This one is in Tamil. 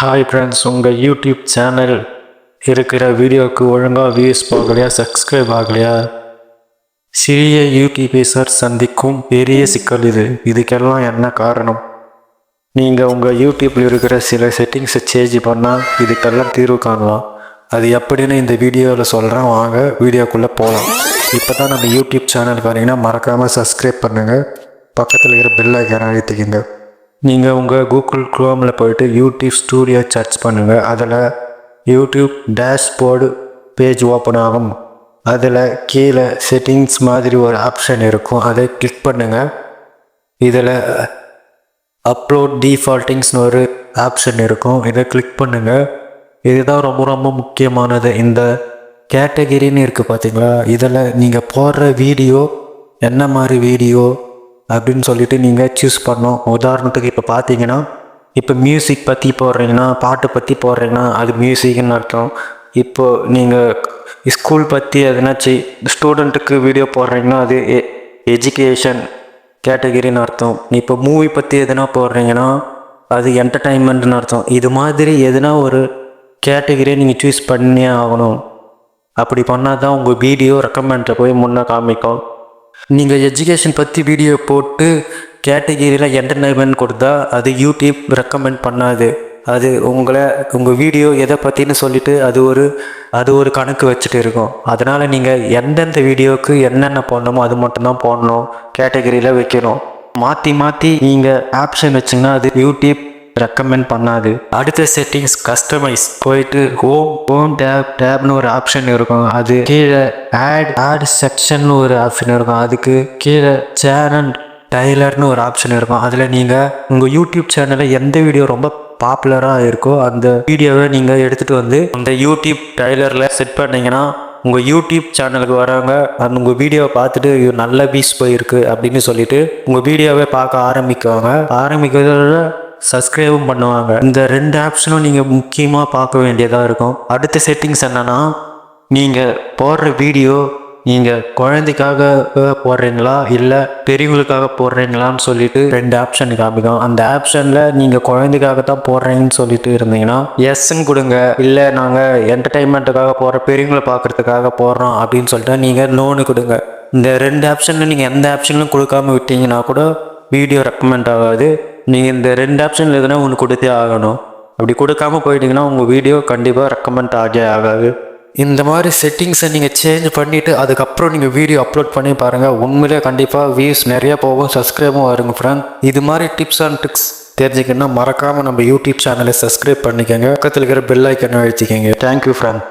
ஹாய் ஃப்ரெண்ட்ஸ் உங்கள் யூடியூப் சேனல் இருக்கிற வீடியோவுக்கு ஒழுங்காக வியூஸ் போகலையா சப்ஸ்கிரைப் ஆகலையா? சிறிய யூடியூபேசர் சந்திக்கும் பெரிய சிக்கல் இது. இதுக்கெல்லாம் என்ன காரணம்? நீங்கள் உங்கள் யூடியூப்பில் இருக்கிற சில செட்டிங்ஸை சேஞ்ச் பண்ணால் இதுக்கெல்லாம் தீர்வு காணலாம். அது எப்படின்னு இந்த வீடியோவில் சொல்கிறேன் வாங்க வீடியோக்குள்ளே போகலாம் இப்போ தான் நம்ம யூடியூப் சேனல் பார்த்தீங்கன்னா மறக்காமல் சப்ஸ்கிரைப் பண்ணுங்கள் பக்கத்தில் இருக்கிற பெல் ஐக்கான அழுத்திக்கங்க. நீங்கள் உங்கள் கூகுள் க்ரோமில் போயிட்டு யூடியூப் ஸ்டூடியோ சர்ச் பண்ணுங்கள் அதில் யூடியூப் டேஷ்போர்டு பேஜ் ஓப்பன் ஆகும். அதில் கீழே செட்டிங்ஸ் மாதிரி ஒரு ஆப்ஷன் இருக்கும். அதை கிளிக் பண்ணுங்கள் இதில் அப்லோட் டீஃபால்ட்டிங்ஸ்னு ஒரு ஆப்ஷன் இருக்கும். இதை கிளிக் பண்ணுங்கள் இதுதான் ரொம்ப ரொம்ப முக்கியமானது. இந்த கேட்டகிரின்னு இருக்குது பார்த்தீங்களா இதில் நீங்கள் போடுற வீடியோ என்ன மாதிரி வீடியோ அப்படின்னு சொல்லிட்டு நீங்கள் சூஸ் பண்ணோம் உதாரணத்துக்கு இப்போ பார்த்தீங்கன்னா இப்போ மியூசிக் பற்றி போடுறீங்கன்னா பாட்டு பற்றி போடுறீங்கன்னா அது மியூசிக்னு அர்த்தம். இப்போ நீங்கள் ஸ்கூல் பற்றி எதனாச்சு ஸ்டூடெண்ட்டுக்கு வீடியோ போடுறீங்கன்னா அது எஜுகேஷன் கேட்டகிரின்னு அர்த்தம். இப்போ மூவி பற்றி எதனா போடுறீங்கன்னா அது என்டர்டைன்மெண்ட்னு அர்த்தம். இது மாதிரி எதுனா ஒரு கேட்டகிரியை நீங்கள் சூஸ் பண்ணியே ஆகணும். அப்படி பண்ணால் தான் உங்கள் வீடியோ ரெக்கமெண்ட்டை போய் முன்னே காமிக்கும். நீங்கள் எஜுகேஷன் பற்றி வீடியோ போட்டு கேட்டகிரியில் என்டர்டைன்மெண்ட் கொடுத்தா அது யூடியூப் ரெக்கமெண்ட் பண்ணாது. அது உங்களை உங்கள் வீடியோ எதை பற்றின்னு சொல்லிட்டு அது ஒரு அது ஒரு கணக்கு வச்சுட்டு இருக்கும். அதனால் நீங்கள் எந்தெந்த வீடியோவுக்கு என்னென்ன போடணுமோ அது மட்டும்தான் போடணும். கேட்டகிரியில் வைக்கணும். மாற்றி மாற்றி நீங்கள் ஆப்ஷன் வச்சிங்கன்னா அது யூடியூப் ரெக்கமெண்ட் பண்ணாது. அடுத்த செட்டிங்ஸ் கஸ்டமைஸ் போயிட்டு ஹோம் ஹோம் டேப் டேப்னு ஒரு ஆப்ஷன் இருக்கும். அது கீழே ஆட் ஆட் செக்ஷன் ஒரு ஆப்ஷன் இருக்கும். அதுக்கு கீழே சேனல் டைலர்னு ஒரு ஆப்ஷன் இருக்கும். அதில் நீங்கள் உங்கள் யூடியூப் சேனலில் எந்த வீடியோ ரொம்ப பாப்புலராக இருக்கோ அந்த வீடியோவை நீங்கள் எடுத்துகிட்டு வந்து அந்த யூடியூப் டைலரில் செட் பண்ணீங்கன்னா உங்கள் யூடியூப் சேனலுக்கு வரவங்க அந்த உங்கள் வீடியோவை பார்த்துட்டு இது நல்ல பீஸ் போயிருக்கு அப்படின்னு சொல்லிட்டு உங்கள் வீடியோவை பார்க்க ஆரம்பிக்குவாங்க. ஆரம்பிக்கிறதுல சப்ஸ்கிரைபும் பண்ணுவாங்க. இந்த ரெண்டு ஆப்ஷனும் நீங்கள் முக்கியமாக பார்க்க வேண்டியதாக இருக்கும். அடுத்த செட்டிங்ஸ் என்னென்னா நீங்கள் போடுற வீடியோ நீங்கள் குழந்தைக்காக போடுறீங்களா? இல்லை பெரியவங்களுக்காக போடுறீங்களான்னு சொல்லிட்டு ரெண்டு ஆப்ஷன் காமிக்கும். அந்த ஆப்ஷனில் நீங்கள் குழந்தைக்காக தான் போடுறீங்கன்னு சொல்லிட்டு இருந்தீங்கன்னா எஸ்ன்னு கொடுங்க. இல்லை நாங்கள் என்டர்டைன்மெண்ட்டுக்காக போடுற பெரியவங்களை பார்க்குறதுக்காக போடுறோம் அப்படின்னு சொல்லிட்டு நீங்கள் லோனு கொடுங்க. இந்த ரெண்டு ஆப்ஷனில் நீங்கள் எந்த ஆப்ஷனும் கொடுக்காம விட்டீங்கன்னா கூட வீடியோ ரெக்கமெண்ட் ஆகாது. நீங்கள் இந்த ரெண்டு ஆப்ஷனில் எதுனா ஒன்று கொடுத்தே ஆகணும். அப்படி கொடுக்காம போயிட்டீங்கன்னா உங்கள் வீடியோ கண்டிப்பாக ரெக்கமெண்ட் ஆகவே ஆகாது. இந்த மாதிரி செட்டிங்ஸை நீங்கள் சேஞ்ச் பண்ணிவிட்டு அதுக்கப்புறம் நீங்கள் வீடியோ அப்லோட் பண்ணி பாருங்கள் உண்மையிலே கண்டிப்பாக வியூஸ் நிறையா போகும் சப்ஸ்கிரைபும் வருங்க ஃப்ரெண்ட் இது மாதிரி டிப்ஸ் அண்ட் ட்ரிக்ஸ் தெரிஞ்சுக்கணும்னா மறக்காமல் நம்ம யூடியூப் சேனலை சப்ஸ்கிரைப் பண்ணிக்கோங்க. பக்கத்தில் இருக்கிற பெல் ஐக்கனை அழுத்திக்கோங்க. Thank you friend